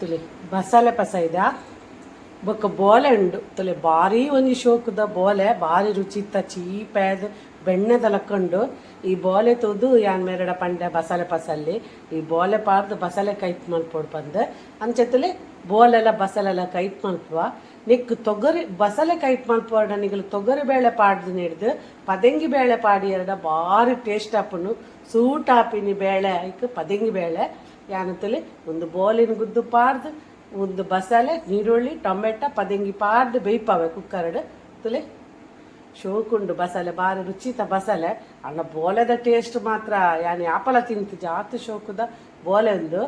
ತುಲೆ. ಪಸ ಇದ. ಬೊಕ್ಕ ಬೋಲೆ ಉಂಡು. ತುಲೆ ಭಾರಿ ಒಂಜಿ ಶೋಕುದ ಬೋಲೆ. ಭಾರಿ ರುಚಿತ್ತ ಚೀಪೇದ್ ಬೆಣ್ಣೆದ ಲಕ್ಕಂಡು ಈ ಬೋಲೆ ತೂದು ಯಾನ್ ಮೇರಡ ಪಂಡೆ ಬಸಳೆ ಪಸಲ್ಲಿ. ಈ ಬೋಲೆ ಪಾರ್ದು ಬಸಳೆ ಕೈಟ್ ಮಲ್ಪೊಡು ಪಂದ್. ಅಂಚೆತ್ತಲೆ ಬೋಲೆಲ್ಲ ಬಸಳೆಲ್ಲ ಕೈಟ್ ಮಲ್ಪುವ. ನಿಕ್ ತೊಗರಿ ಬಸಳೆ ಕೈಟ್ ಮಲ್ಪುವಾಡ ನಿಗಲು ತೊಗರಿ ಬೇಳೆ ಪಾಡ್ದು ನಿಡ್ದು. ಪದಂಗಿ ಬೇಳೆ ಪಾಡಿ ಎರಡ ಭಾರಿ ಟೇಸ್ಟ್ ಆಪುನು ಸೂಟ್ ಆಪಿನಿ ಬೇಳೆ, ಐಕ್ ಪದಂಗಿ ಬೇಳೆ. ಯಾನತ್ತಲೆ ಒಂದು ಬೋಲಿನ ಗುದ್ದು ಪಾರ್ದು, ಒಂದು ಬಸಳೆ ನೀರುಳ್ಳಿ ಟೊಮೆಟೊ, ಪದಂಗಿ ಪಾರ್ದು ಬೇಯ್ಪಾವೆ ಕುಕ್ಕರ್ಡ್ ತುಲೆ ಶೋಕುಂಡು ಬಸಳೆ ಬಾರಿ ರುಚಿತ ಬಸಳೆ. ಅಣ್ಣ ಬೋಲೆದ ಟೇಸ್ಟ್ ಮಾತ್ರ. ಯಾನಿ ಆಪಲ ತಿಂತು ಜಾತು ಶೋಕುದ ಬೋಲೆ ಉಂದು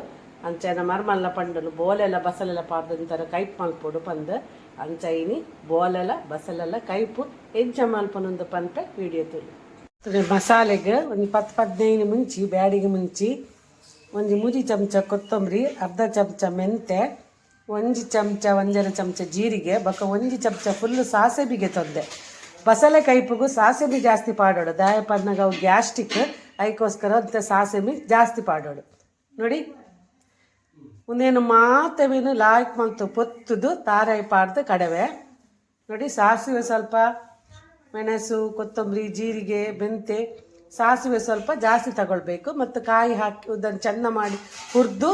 ಅಂಚೆನ ಮರ್ಮಲ್ಲ ಪಂಡಲು ಬೋಲೆಲ ಬಸಲೆಲ್ಲ ಪಾರ್ದಂತರ ಕೈಪ್ ಮಲ್ಪೊಡು ಪಂದ್. ಅಂಚೈನಿ ಬೋಲೆಲ ಬಸಲೆಲ್ಲ ಕೈಪು ಎಂಚ ಮಲ್ಪನೊಂದು ಪನ್ಪೆ ವಿಡಿಯೋ ತುಳು ಮಸಾಲೆಗೆ ಒಂದು ಪತ್ತು ಪದಿನೈದು ಮುಂಚಿ, ಬ್ಯಾಡಿಗೆ ಮುಂಚಿ ಒಂದು ಮುದಿ ಚಮಚ ಕೊತ್ತಂಬರಿ, ಅರ್ಧ ಚಮಚ ಮೆಂತೆ ಒಂಜಿ ಚಮಚ ಒಂದರ ಚಮಚ ಜೀರಿಗೆ, ಬಕ ಒಂಜಿ ಚಮಚ ಫುಲ್ಲು ಸಾಸೆಬಿಗೆ ತೊಂದೆ. ಬಸಳೆ ಕೈಪುಗು ಸಾಸೆಬಿ ಜಾಸ್ತಿ ಪಾಡೋಡು. ದಾಯ ಪನ್ನಗ ಅವು ಗ್ಯಾಸ್ಟಿಕ್ ಅದಕ್ಕೋಸ್ಕರ ಅಂತ ಸಾಸೆಬಿ ಜಾಸ್ತಿ ಪಾಡೋಡು. ನೋಡಿ. ಒಂದೇನು ಮಾತವೇನು ಲಾಯ್ಕ್ ಮಂತು ಪೊತ್ತುದು ತಾರಾಯಿ ಪಾಡ್ದು ಕಡವೆ. ನೋಡಿ, ಸಾಸಿವೆ ಸ್ವಲ್ಪ ಮೆಣಸು, ಕೊತ್ತಂಬರಿ, ಜೀರಿಗೆ ಮೆಂತೆ ಸಾಸಿವೆ ಸ್ವಲ್ಪ ಜಾಸ್ತಿ ತಗೊಳ್ಬೇಕು. ಮತ್ತು ಕಾಯಿ ಹಾಕಿ, ಅದನ್ನು ಚೆಂದ ಮಾಡಿ ಹುರಿದು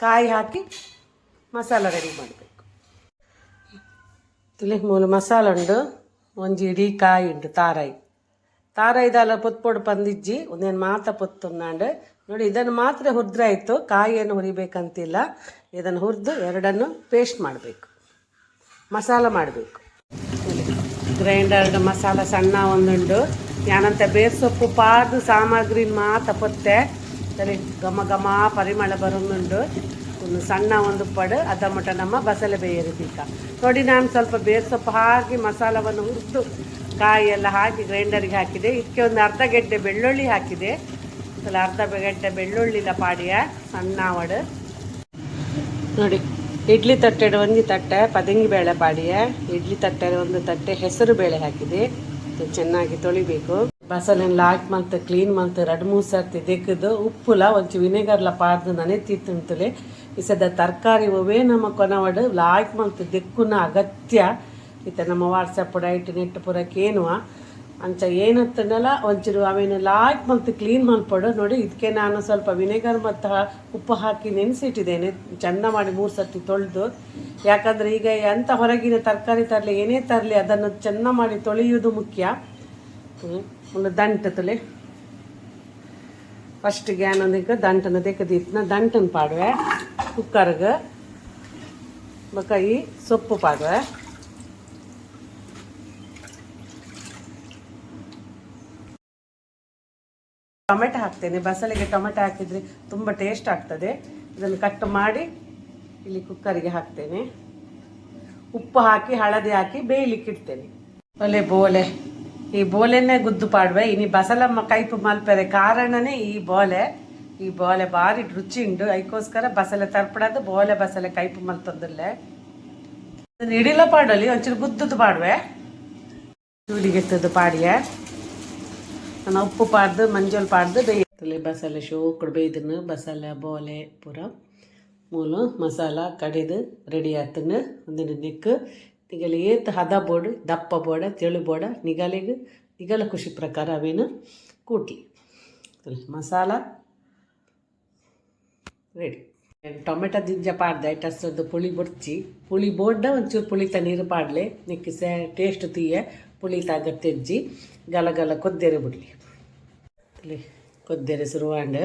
ಕಾಯಿ ಹಾಕಿ ಮಸಾಲ ರೆಡಿ ಮಾಡಬೇಕು. ತುಳಿ ಮೂಲ ಮಸಾಲ ಉಂಡು, ಒಂಜಿ ಇಡೀ ಕಾಯಿ ಉಂಡು ತಾರಾಯಿ. ತಾರಾಯಿದಾಲ ಪೊತ್ಪೊಡು ಪಂದಿಜ್ಜಿ, ಒಂದೇನು ಮಾತ ಪೊತ್ತುನ್ನಾಂಡು ನೋಡಿ, ಇದನ್ನು ಮಾತ್ರ ಹುರಿದ್ರೆ ಆಯಿತು, ಕಾಯಿಯನ್ನು ಹುರಿಬೇಕಂತಿಲ್ಲ. ಇದನ್ನು ಹುರಿದು ಎರಡನ್ನು ಪೇಸ್ಟ್ ಮಾಡಬೇಕು. ಮಸಾಲ ಮಾಡಬೇಕು. ಗ್ರೈಂಡರ್ ಮಸಾಲ ಸಣ್ಣ ಒಂದುಂಡು. ಯಾನಂತ ಬೇಸೊಪ್ಪು ಸೊಪ್ಪು ಸಾಮಗ್ರಿ ಮಾ ಮಾತ ಪೊತ್ತೆ ಸರಿ ಘಮ ಘಮ ಪರಿಮಳ ಬರೋಂದುಂಡು ಒಂದು ಸಣ್ಣ ಒಂದು ಪಡು ಅದ ಮಟ ನಮ್ಮ ಬಸಳೆ ಬೇಯರಿದೀಕ ನೋಡಿ ನಾನು ಸ್ವಲ್ಪ ಬೇಸೊಪ್ಪು ಸೊಪ್ಪು ಹಾಕಿ ಮಸಾಲವನ್ನು ಹುರಿದು, ಕಾಯಿ ಎಲ್ಲ ಹಾಕಿ ಗ್ರೈಂಡರಿಗೆ ಹಾಕಿದೆ. ಇದಕ್ಕೆ ಒಂದು ಅರ್ಧ ಗೆಡ್ಡೆ ಬೆಳ್ಳುಳ್ಳಿ ಹಾಕಿದೆ. ಅಲ್ಲ ಅರ್ಧ ಗೆಡ್ಡೆ ಬೆಳ್ಳುಳ್ಳಿಲ ಪಾಡಿಯ, ಸಣ್ಣ ವಡು. ನೋಡಿ, ಇಡ್ಲಿ ತಟ್ಟೆಡು ಒಂದು ತಟ್ಟೆ, ಪದಂಗಿ ಬೇಳೆ ಪಾಡಿಯ. ಇಡ್ಲಿ ತಟ್ಟೆ ಒಂದು ತಟ್ಟೆ, ಹೆಸರು ಬೇಳೆ ಹಾಕಿದೆ. ಚೆನ್ನಾಗಿ ತೊಳಿಬೇಕು. ಬಸಳೆಲ್ಲ ಹಾಕಿ ಮತ್ತೆ ಕ್ಲೀನ್ ಮತ್ತೆ ಎರಡು ಮೂರು ಸರ್ತಿ ತೆಗೆದು ಉಪ್ಪುಲ ಒಂಚು ವಿನೆಗರ್ಲ ಪಾಡ್ದು ನನೆ ತಿತ್ತುಂತಲೆ ಇಸದ ತರಕಾರಿ ಒವೇ ನಮ್ಮ ಕೊನವಡು ಲಾಯ್ಕ್ ಮತ್ತೆ ದೆಕ್ಕುನ ಅಗತ್ಯ. ಈತ ನಮ್ಮ ವಾಟ್ಸಪ್ ಡೈಟ್ ನೆಟ್ ಪೂರ ಏನುವ ಅಂಚ ಏನತ್ತನಲ್ಲ ಒಂಚೂರು ಅವೇನು ಲಾಯ್ಕ್ ಮತ್ತು ಕ್ಲೀನ್ ಮಲ್ಪಡು ನೋಡಿ ಇದಕ್ಕೆ ನಾನು ಸ್ವಲ್ಪ ವಿನೆಗರ್ ಮತ್ತು ಉಪ್ಪು ಹಾಕಿ ನೆನೆಸಿಟ್ಟಿದ್ದೇನೆ. ಚಂದ ಮಾಡಿ ಮೂರು ಸರ್ತಿ ತೊಳೆದು. ಯಾಕಂದರೆ ಈಗ ಎಂಥ ಹೊರಗಿನ ತರಕಾರಿ ತರಲಿ, ಏನೇ ತರಲಿ, ಅದನ್ನು ಚೆನ್ನ ಮಾಡಿ ತೊಳೆಯುವುದು ಮುಖ್ಯ. ಒಂದು ದಂಟು ತಲೆ ಫಸ್ಟ್ ಗ್ಯಾನೊಂದಿಗೆ ದಂಟನ ತೆಗೆದಿತ್ತನ ದಂಟನ್ನು ಪಾಡುವೆ. ಕುಕ್ಕರ್ಗೆ ಈ ಸೊಪ್ಪು ಪಾಡುವೆ. ಟೊಮೆಟೊ ಹಾಕ್ತೇನೆ. ಬಸಳೆಗೆ ಟೊಮೆಟೊ ಹಾಕಿದರೆ ತುಂಬ ಟೇಸ್ಟ್ ಆಗ್ತದೆ. ಇದನ್ನು ಕಟ್ ಮಾಡಿ ಇಲ್ಲಿ ಕುಕ್ಕರಿಗೆ ಹಾಕ್ತೇನೆ. ಉಪ್ಪು ಹಾಕಿ, ಹಳದಿ ಹಾಕಿ ಬೇಯಲಿಕ್ಕೆ ಇಡ್ತೇನೆ. ಒಲೆ ಬೋಲೆ. ಈ ಬೋಲೆನೇ ಗುದ್ದು ಪಾಡುವೆ. ಇನಿ ಬಸಲಮ್ಮ ಕೈಪು ಮಲ್ಪೆರೆ ಕಾರಣನೇ ಈ ಬೋಲೆ. ಈ ಬೋಲೆ ಭಾರಿ ರುಚಿ ಉಂಡು. ಅದಕ್ಕೋಸ್ಕರ ಬಸಲೆ ತರ್ಪಡದು, ಬೋಲೆ ಬಸಲೆ ಕೈಪು ಮಲ್ತದಲ್ಲೇ. ಅದನ್ನು ಇಡಿಲ ಪಾಡಲಿ, ಒಂಚೂರು ಗುದ್ದದ್ದು ಪಾಡುವೆ. ಚೂಡಿಗೆತ್ತದು ಪಾಡಿಯ. ನಾನು ಉಪ್ಪು ಪಾಡ್ದು, ಮಂಜಲ್ ಪಾಡ್ದು ಬೇಯ್ತಲೆ ಬಸಲೆ ಶೋಕುಡು ಬೇಯ್ದನು. ಬಸಳೆ ಬೋಲೆ ಪೂರ. ಮೂಲು ಮಸಾಲ ಕಡಿದು ರೆಡಿ ಆತನು ಒಂದಿನ ನಿಕ್ಕು ನಿಗಲಿ ಏತ್ ಹದ ಬೋಡು ದಪ್ಪ ಬೋಡ ತೆಳು ಬೋಡ ನಿಗಲಿಗೆ ನಿಗಲ ಖುಷಿ ಪ್ರಕಾರ ಅವೇನು ಕೂಟ್ಲಿ ಮಸಾಲ ರೆಡಿ ಟೊಮೆಟೊ ದಿಂಜ ಪಾಡ್ದೆ ಟಸ್ರದ್ದು ಪುಳಿ ಬೊಡ್ಚಿ ಪುಳಿ ಬೋಡ್ಡ ಒಂಚೂರು ಪುಳಿತ ನೀರು ಪಾಡ್ಲೆ ನಿಕ್ಕಿ ಸೆ ಟೇಸ್ಟ್ ತೀಯೆ ಪುಳಿ ತಾಗ ತೆಜ್ಜಿ ಗಲ ಗಲ ಕೊದ್ದೆರೆ ಬಿಡ್ಲಿ ತಲೆ ಕೊದ್ದೆರೆ ಸುರುವಾಂಡ್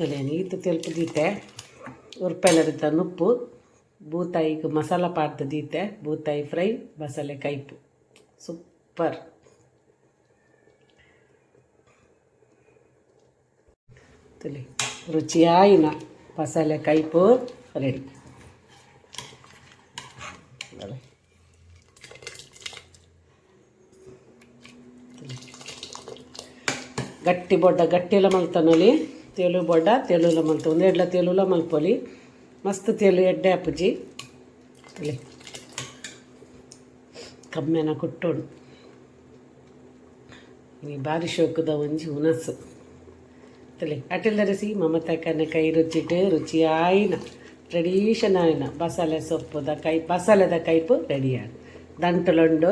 ತಲೆ ನೀತು ತೆಲ್ಪು ದೀತೆ ಉರ್ಪೆಲ್ಲರಿದ್ದ ನುಪ್ಪು ಬೂತಾಯಿಗೆ ಮಸಾಲ ಪಾರ್ದ ದೀತೆ ಬೂತಾಯಿ ಫ್ರೈ ಮಸಾಲೆ ಕೈಪು. ಸೂಪರ್. ತಲೆ ರುಚಿಯಾಯಿನ ಮಸಾಲೆ ಕೈಪು ರೆಡಿ. ಗಟ್ಟಿ ಬೊಡ್ಡ ಗಟ್ಟಿಲ ಮಲ್ತನೊಲಿ ತೇಲು ಬೊಡ್ಡ ತೇಲುಲ ಮಲ್ತು ಒಂದೆಡ್ಲ ತೇಲುಲ ಮಲ್ಪೊಲಿ ಮಸ್ತ್ ತೇಲು ಎಡ್ಡೆ ಅಪ್ಪುಜಿ ತಲೆ ಕಮ್ಮೆನ ಕುಟ್ಟೋಡು ಈ ಬಾರಿ ಶೋಕದ ಒಂಜಿ ಹುನಸ್ಸು ತಲೆ ಅಟೆಲ್ಲರಸಿ ಮಮತಕ್ಕನ ಕೈ ರುಚಿಟ್ಟು ರುಚಿಯಾಯಿನ ಟ್ರೆಡಿಷನ್ ಆಯಿನ ಬಸಳೆ ಸೊಪ್ಪುದ ಕೈ ಬಸಳೆದ ಕೈಪು ರೆಡಿಯಾನ ದಂಟಲುಂಡು